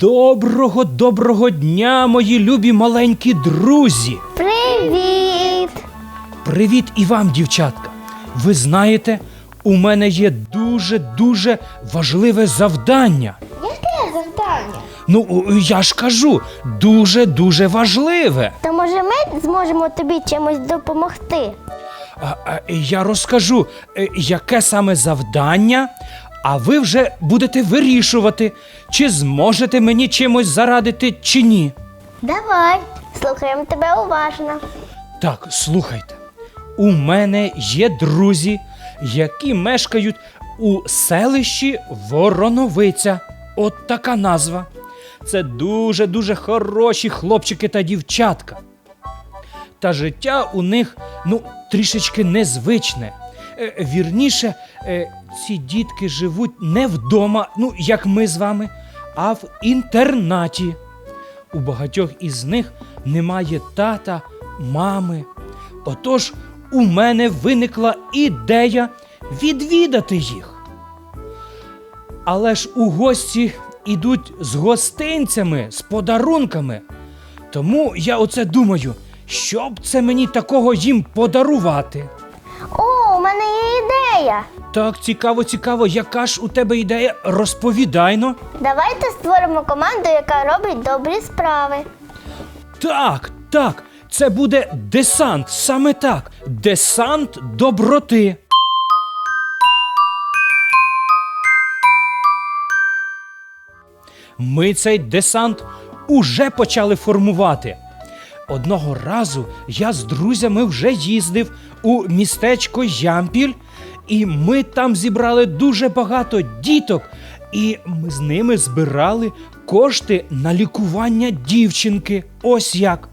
Доброго доброго дня, мої любі маленькі друзі! Привіт! Привіт і вам, дівчатка! Ви знаєте, у мене є дуже дуже важливе завдання. Яке завдання? Ну, я ж кажу, дуже дуже важливе. То може ми зможемо тобі чимось допомогти? А, а, я розкажу, е, яке саме завдання, а ви вже будете вирішувати, чи зможете мені чимось зарадити, чи ні. Давай, слухаємо тебе уважно. Так, слухайте. У мене є друзі, які мешкають у селищі Вороновиця. От така назва. Це дуже-дуже хороші хлопчики та дівчатка. Та життя у них ну, трішечки незвичне. Е, вірніше, е, ці дітки живуть не вдома, ну, як ми з вами, а в інтернаті. У багатьох із них немає тата, мами. Отож, у мене виникла ідея відвідати їх. Але ж у гості ідуть з гостинцями, з подарунками. Тому я оце думаю, що б це мені такого їм подарувати. О, у мене є ідея. Так, цікаво, цікаво, яка ж у тебе ідея? Розповідайно. Давайте створимо команду, яка робить добрі справи. Так, так, це буде десант, саме так. Десант доброти. Ми цей десант уже почали формувати. Одного разу я з друзями вже їздив у містечко Ямпіль, і ми там зібрали дуже багато діток, і ми з ними збирали кошти на лікування дівчинки. Ось як.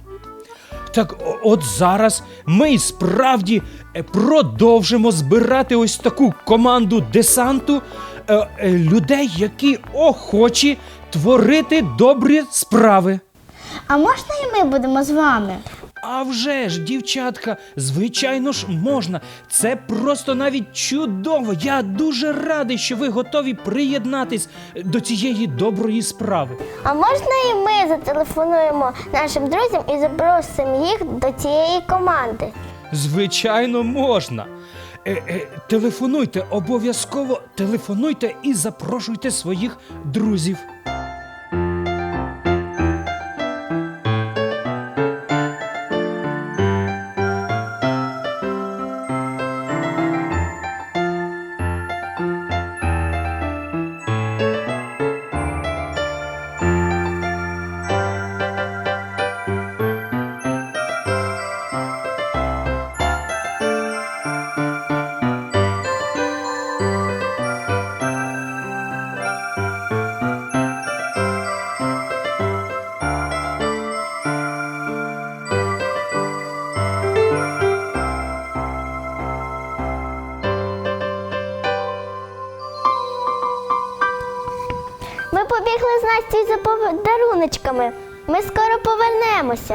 Так от зараз ми і справді е, продовжимо збирати ось таку команду десанту е, е, людей, які охочі творити добрі справи. А можна і ми будемо з вами? А вже ж, дівчатка, звичайно ж можна. Це просто навіть чудово. Я дуже радий, що ви готові приєднатись до цієї доброї справи. А можна і ми зателефонуємо нашим друзям і запросимо їх до цієї команди? Звичайно, можна. Е, е, телефонуйте, обов'язково телефонуйте і запрошуйте своїх друзів.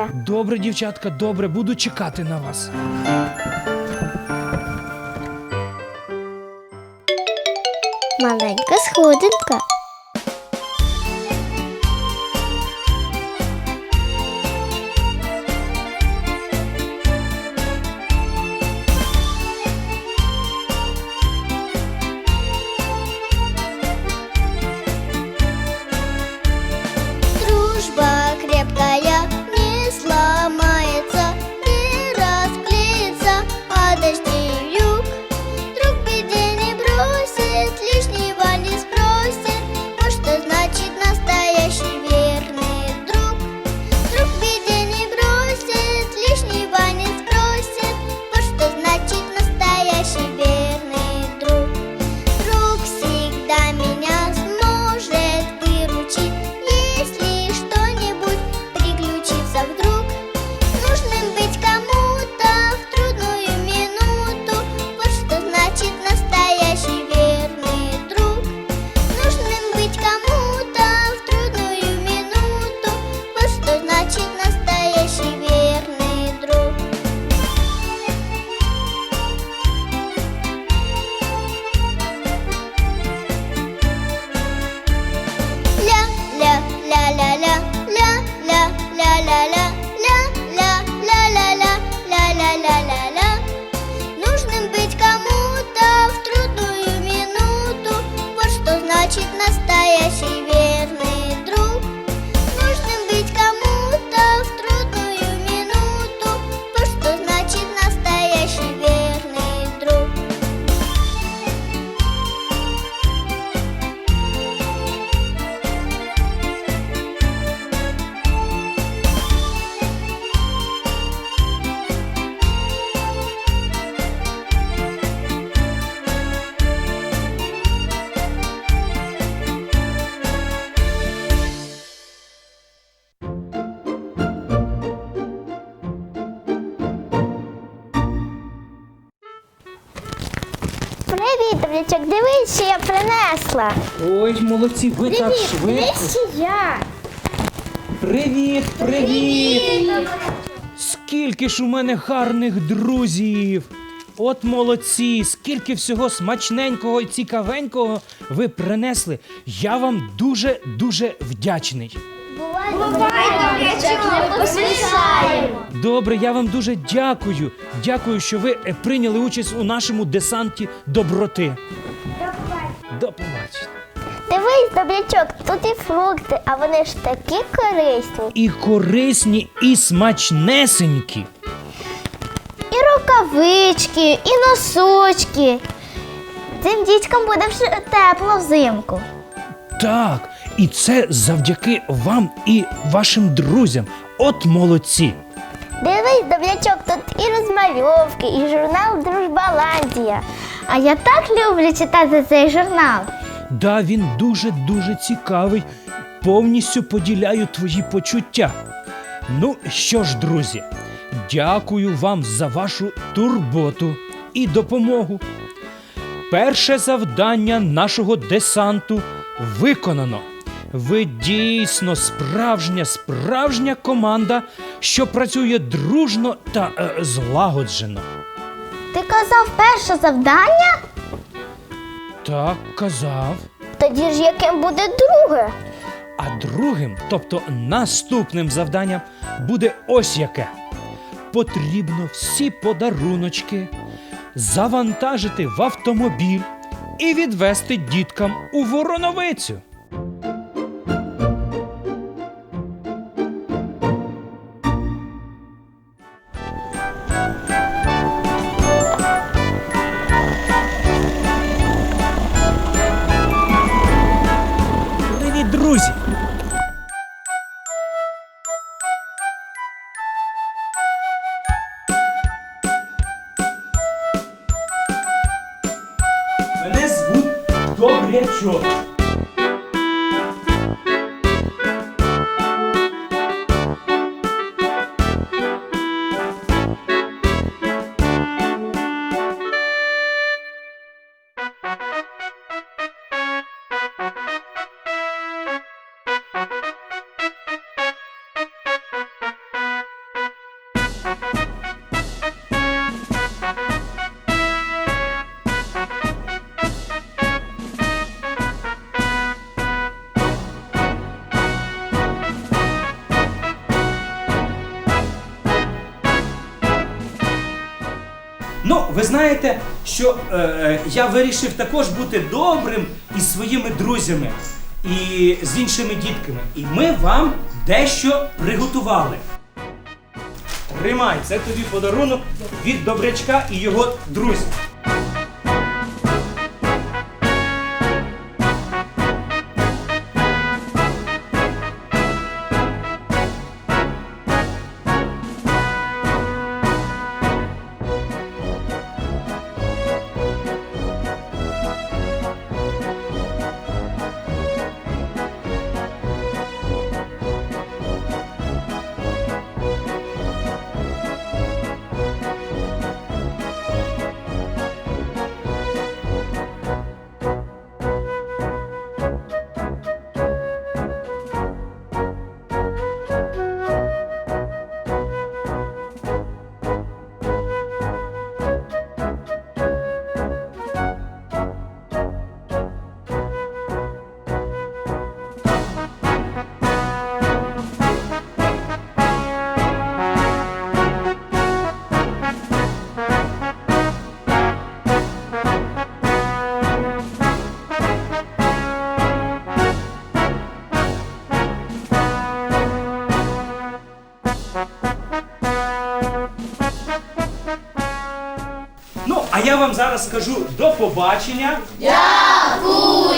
Повернемося. Добре, дівчатка, добре, буду чекати на вас. Маленька сходинка. Привіт, дивись, що я принесла. Ой, молодці, ви так швидко. що я. Привіт, привіт! Скільки ж у мене гарних друзів! От молодці, скільки всього смачненького і цікавенького ви принесли. Я вам дуже дуже вдячний. Не поспішаємо. Добре, я вам дуже дякую. Дякую, що ви е, прийняли участь у нашому десанті доброти. До побачення. Дивись, добрячок, тут і фрукти, а вони ж такі корисні. І корисні, і смачнесенькі. І рукавички, і носочки. Цим дітькам буде вже тепло взимку. Так, і це завдяки вам і вашим друзям. От молодці. Дивись, добрячок, тут і розмальовки, і журнал Дружбаландія. А я так люблю читати цей журнал. Да, він дуже-дуже цікавий. Повністю поділяю твої почуття. Ну що ж, друзі, дякую вам за вашу турботу і допомогу. Перше завдання нашого десанту виконано. Ви дійсно справжня, справжня команда, що працює дружно та е, злагоджено. Ти казав перше завдання? Так казав. Тоді ж яким буде друге? А другим, тобто наступним завданням, буде ось яке. Потрібно всі подаруночки завантажити в автомобіль і відвести діткам у вороновицю. Ну, ви знаєте, що е, е, я вирішив також бути добрим із своїми друзями і з іншими дітками. І ми вам дещо приготували. Тримай, це тобі подарунок від добрячка і його друзів. Зараз скажу до побачення. Дякуємо!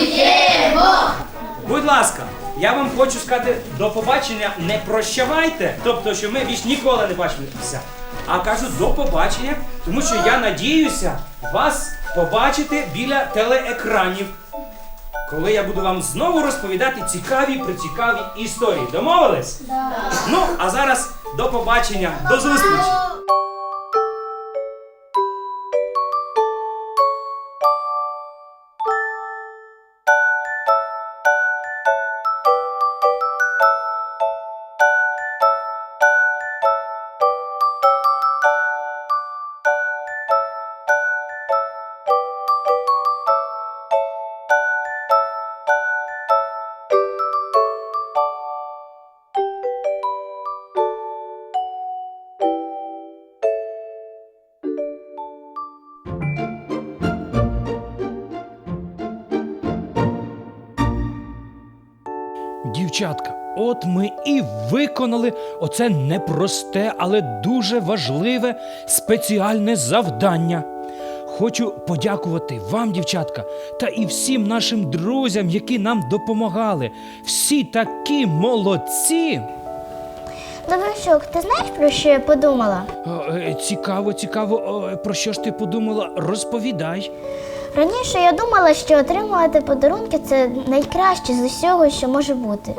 Будь ласка, я вам хочу сказати до побачення, не прощавайте, тобто, що ми більш ніколи не бачимося. А кажу до побачення, тому що я надіюся вас побачити біля телеекранів. Коли я буду вам знову розповідати цікаві прицікаві історії. Домовились? Ну, а зараз до побачення, до зустрічі! Дівчатка, от ми і виконали оце непросте, але дуже важливе спеціальне завдання. Хочу подякувати вам, дівчатка, та і всім нашим друзям, які нам допомагали. Всі такі молодці. Добрячок, ти знаєш про що я подумала? Е, Цікаво, цікаво, про що ж ти подумала? Розповідай. Раніше я думала, що отримувати подарунки це найкраще з усього, що може бути.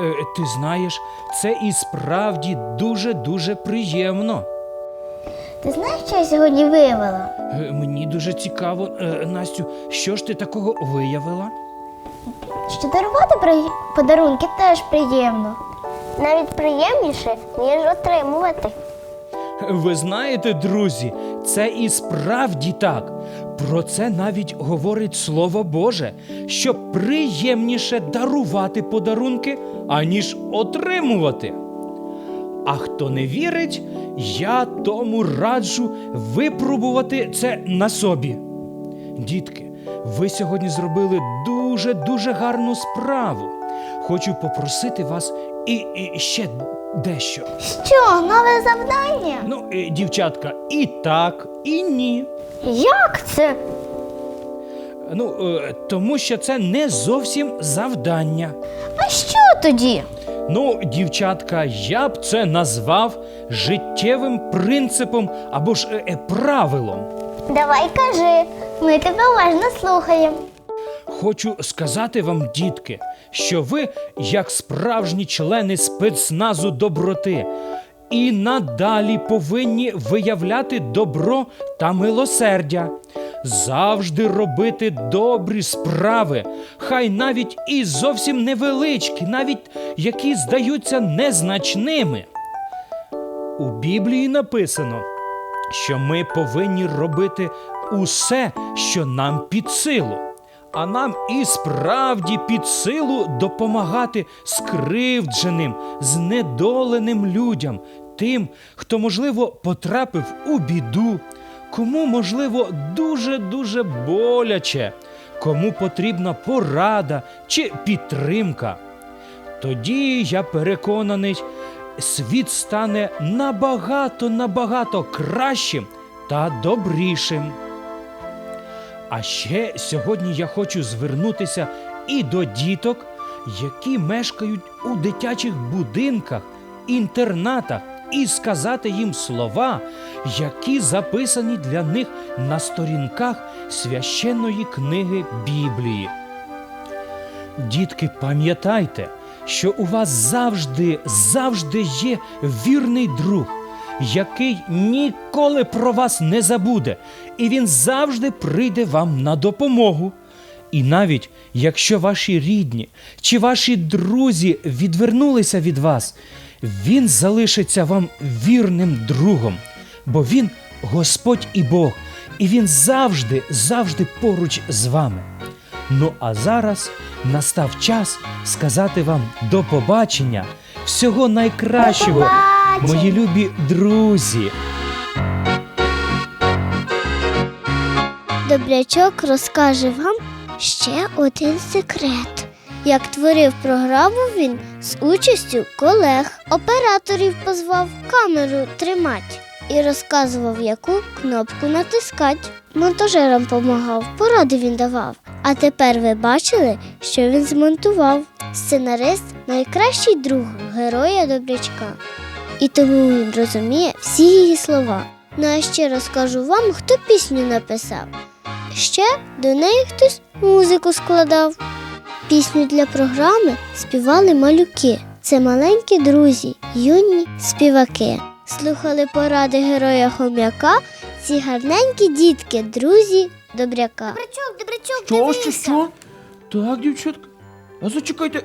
Е, Ти знаєш, це і справді дуже-дуже приємно. Ти знаєш, що я сьогодні виявила? Е, Мені дуже цікаво, Е, Настю, що ж ти такого виявила? Що дарувати при- подарунки теж приємно. Навіть приємніше, ніж отримувати. Ви знаєте, друзі, це і справді так. Про це навіть говорить Слово Боже, що приємніше дарувати подарунки, аніж отримувати. А хто не вірить, я тому раджу випробувати це на собі. Дітки, ви сьогодні зробили дуже дуже гарну справу. Хочу попросити вас і, і ще дещо. Що, нове завдання? Ну, е, дівчатка, і так, і ні. Як це? Ну, е, тому що це не зовсім завдання. А що тоді? Ну, дівчатка, я б це назвав життєвим принципом або ж е, е, правилом. Давай кажи, ми тебе уважно слухаємо. Хочу сказати вам, дітки, що ви, як справжні члени спецназу доброти, і надалі повинні виявляти добро та милосердя, завжди робити добрі справи, хай навіть і зовсім невеличкі, навіть які здаються незначними. У Біблії написано, що ми повинні робити усе, що нам під силу. А нам і справді під силу допомагати скривдженим, знедоленим людям, тим, хто, можливо, потрапив у біду, кому, можливо, дуже-дуже боляче, кому потрібна порада чи підтримка. Тоді я переконаний, світ стане набагато набагато кращим та добрішим. А ще сьогодні я хочу звернутися і до діток, які мешкають у дитячих будинках, інтернатах, і сказати їм слова, які записані для них на сторінках священної книги Біблії. Дітки, пам'ятайте, що у вас завжди, завжди є вірний друг, який ніколи про вас не забуде, і він завжди прийде вам на допомогу. І навіть якщо ваші рідні чи ваші друзі відвернулися від вас, він залишиться вам вірним другом, бо він Господь і Бог, і він завжди, завжди поруч з вами. Ну а зараз настав час сказати вам до побачення, всього найкращого, побачення. мої любі друзі. Добрячок розкаже вам ще один секрет. Як творив програму він з участю колег, операторів позвав камеру тримать і розказував, яку кнопку натискать. Монтажерам помагав, поради він давав. А тепер ви бачили, що він змонтував. Сценарист найкращий друг героя добрячка. І тому він розуміє всі її слова. Ну а ще розкажу вам, хто пісню написав. Ще до неї хтось музику складав. Пісню для програми співали малюки. Це маленькі друзі, юні співаки. Слухали поради героя хом'яка, ці гарненькі дітки, друзі добряка. Добрячок, добрячок, Що, що, що? Так, дівчатка. А зачекайте,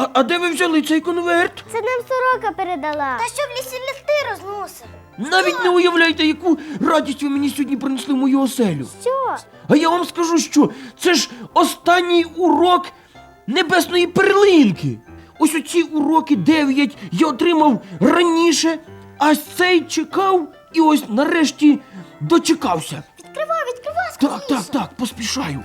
а, а де ви взяли цей конверт? Це нам сорока передала. Та що в лісі листи розносив? Навіть не уявляєте, яку радість ви мені сьогодні принесли в мою оселю. Що? А я вам скажу, що це ж останній урок небесної перлинки. Ось оці уроки дев'ять я отримав раніше, а цей чекав і ось нарешті дочекався. Відкривай, відкривай, Так, так, так, поспішаю.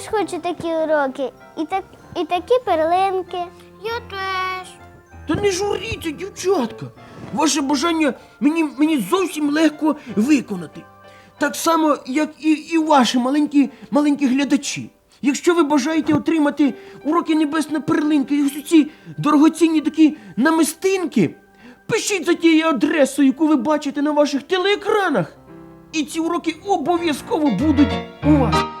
Теж хочу такі уроки. І, так, і такі перлинки. Я теж. Та не журіться, дівчатка. Ваше бажання мені, мені зовсім легко виконати. Так само, як і, і ваші маленькі, маленькі глядачі. Якщо ви бажаєте отримати уроки Небесна перлинка і ось ці дорогоцінні такі намистинки, пишіть за тією адресою, яку ви бачите на ваших телеекранах. І ці уроки обов'язково будуть у вас.